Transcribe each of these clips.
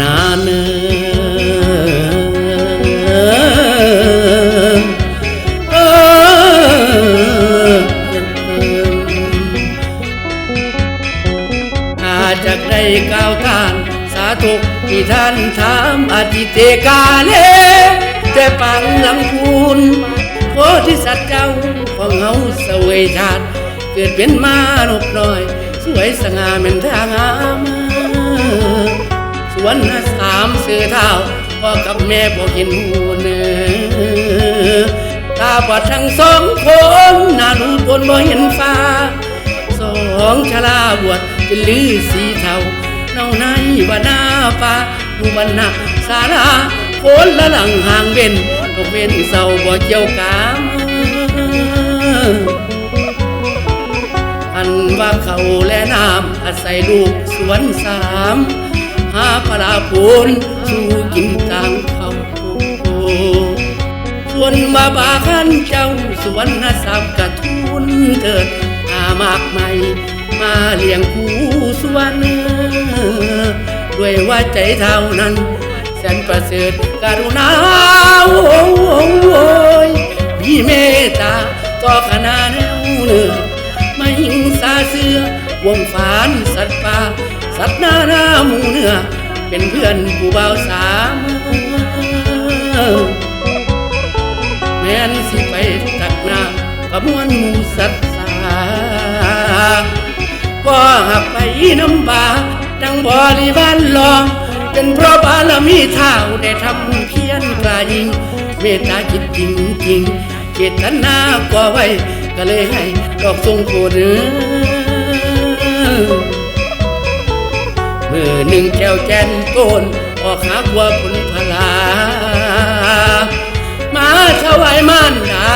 นาเนอาจากได้ก้าวท่านสาธุที่ท่านถามอธิเทกาเลแต่ปังลำพูนโพธิสัตว์เจ้าของเฮาเสวยชาติเกิดเป็นมานกน้อย สวยสง่าเหม็นทางาม วนสามสี่เท่าพ่อกับแม่บอกเห็นหูเนื้อตาบอดทั้งสองคนน้านุงพลบ่เห็นฟ้า สองชลาบวชเป็ลือสีเทาเน่าในว่หน้าฟ้าดูวันหนักสาราคนละหลังห่างเว้นก็เว้นเศร้าบ่เจ้าวกามอันว่าเขาและน้ำอาศัยลูกสวนสาม หาปลาปนสู่กินจางเขาโส่วนมาบาขันเจ้าสวนนาสามกระทุนเถิดหามากใหม่มาเลี้ยงคูสวนด้วยว่าใจเท่านั้นแสนประเสริฐกรุณาโอ้ยมีเมตตาต่อขนาดเนื้อไม่หิงสาเสือวงฟานสัตว์ป่า สัตว์นาหน้าหมูเนื้อ เป็นเพื่อนผู้เบาสามแม่นสิไปตักนาำปะมวนหมูสัตว์สาก็หักไปน้ำบาดังบริบาลลอง เป็นเพราะบารมีเท่าได้ทำเพียนกลายิง เมตตาจิตจริงจริงเจตนาก็ไว้ก็เลยให้ดอกทรงโคเนื้อือหนึ่งแก้วแกนโกนออกหาควาวผลพลา มาถวายมันนา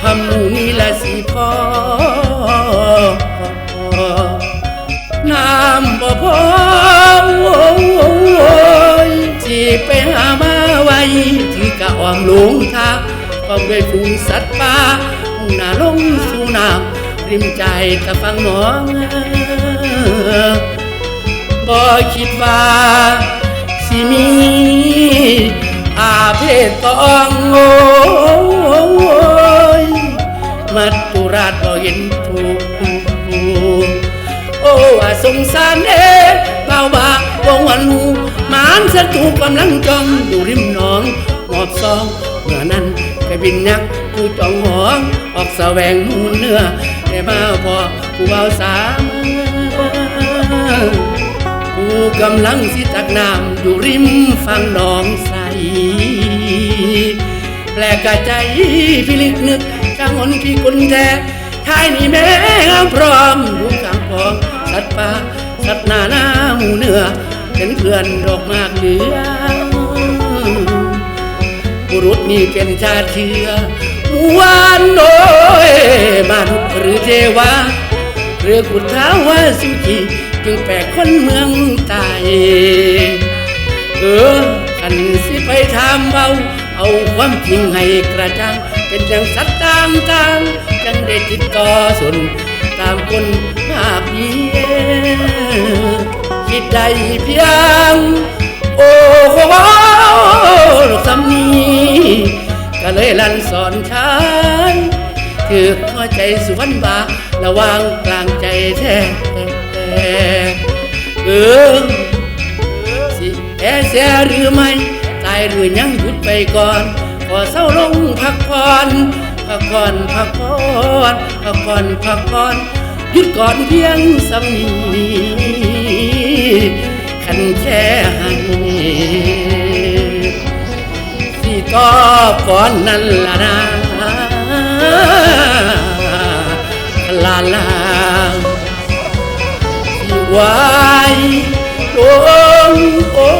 พำมูนี่ละสีพอน้ำบ่พอจีไปหามาไว้ที่กะอ้อมลงทางความด้วยฟูงสัตว์ป่าหน้าลงสู่น้ำริมใจกะฟังน้อง็คิดว่าสิมีอาเพศต้องโอยมัดปุราชบ่เห็นถูกโอ้ว่าสงสารเอ๋เบาบางวงวันหูมานสัตูกำลังจ้องอยู่ริมหนองหมอบซองเมื่อนั้นกบินนักผู้จองหองออกสแสวงหูเนื้อแต่มาพอผู้เบาสามา กำลังสิตักน้ำอยู่ริมฝั่งหนองใส แปลกใจพิลึกนึกกังวลพี่กุนแท้ท้ายนี่แม่พร้อมดูข้างพองสัตว์ป่าสัตว์นาหน้าหมูเนื้อเป็นเพื่อนดอกมากเหลือบุรุษนี่เป็นชาเชื้อมวนโอยมนุษย์หรือเทวา เรือกุดเท้าวาสุวจีจึงแปลกคนเมืองตาเออขันสิไปทำเบาเอาความจริงให้กระจ่างเป็นอย่างสัตว์ตามตามจังได้ติดต่อสนตามคนภาพเพียคิดใดเพียง โอ้โหสำนีก็เลยลันสอนฉันถือพอใจสุวรรณบา ระวังกลางใจแท้เออสิแพ้เสียหรือไม่ ตายหรือยังหยุดไปก่อน ขอเศร้าลงพักผ่อนพักผ่อนพักผ่อนพักผ่อนพักผ่อนหยุดก่อนเพียงสำนีขันแค่ให้สิตอบก่อนนั้นละนะ ลาสิไว้ลงโอ้